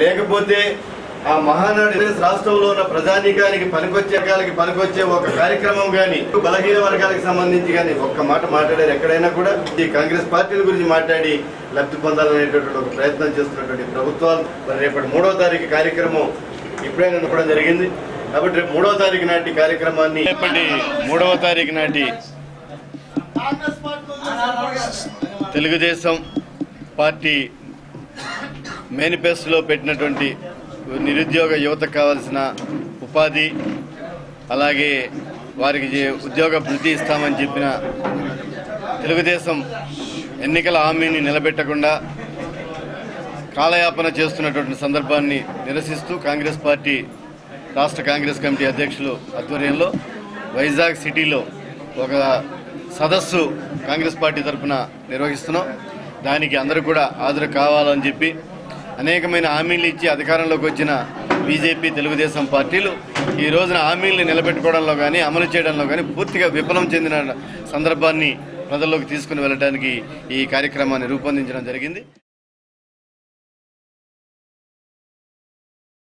లేకపోతే ఆ మహానాడు రాష్ట్రంలో ఉన్న ప్రజానీకానికి పనికొచ్చే వర్గాలకి పనికొచ్చే ఒక కార్యక్రమం గాని బలహీన వర్గాలకు సంబంధించి గాని ఒక్క మాట మాట్లాడారు ఎక్కడైనా కూడా ఈ కాంగ్రెస్ పార్టీల గురించి మాట్లాడి లబ్ధి పొందాలనేటటువంటి ఒక ప్రయత్నం చేస్తున్నటువంటి ప్రభుత్వాలు. మరి రేపటి మూడో తారీఖు కార్యక్రమం ఇప్పుడే అనుకోవడం జరిగింది. కాబట్టి రేపు మూడో తారీఖు నాటి కార్యక్రమాన్ని రేపటి మూడవ తారీఖు నాటి తెలుగుదేశం పార్టీ మేనిఫెస్టోలో పెట్టినటువంటి నిరుద్యోగ యువతకు కావాల్సిన ఉపాధి అలాగే వారికి ఉద్యోగ వృద్ధి ఇస్తామని చెప్పిన తెలుగుదేశం ఎన్నికల హామీని నిలబెట్టకుండా కాలయాపన చేస్తున్నటువంటి సందర్భాన్ని నిరసిస్తూ కాంగ్రెస్ పార్టీ రాష్ట్ర కాంగ్రెస్ కమిటీ అధ్యక్షులు ఆధ్వర్యంలో వైజాగ్ సిటీలో ఒక సదస్సు కాంగ్రెస్ పార్టీ తరఫున నిర్వహిస్తున్నాం. దానికి అందరూ కూడా హాజరు కావాలని చెప్పి అనేకమైన హామీలు ఇచ్చి అధికారంలోకి వచ్చిన బీజేపీ తెలుగుదేశం పార్టీలు ఈ రోజున హామీలను నిలబెట్టుకోవడంలో కానీ అమలు చేయడంలో కానీ పూర్తిగా విఫలం చెందిన సందర్భాన్ని ప్రజల్లోకి తీసుకుని వెళ్ళడానికి ఈ కార్యక్రమాన్ని రూపొందించడం జరిగింది.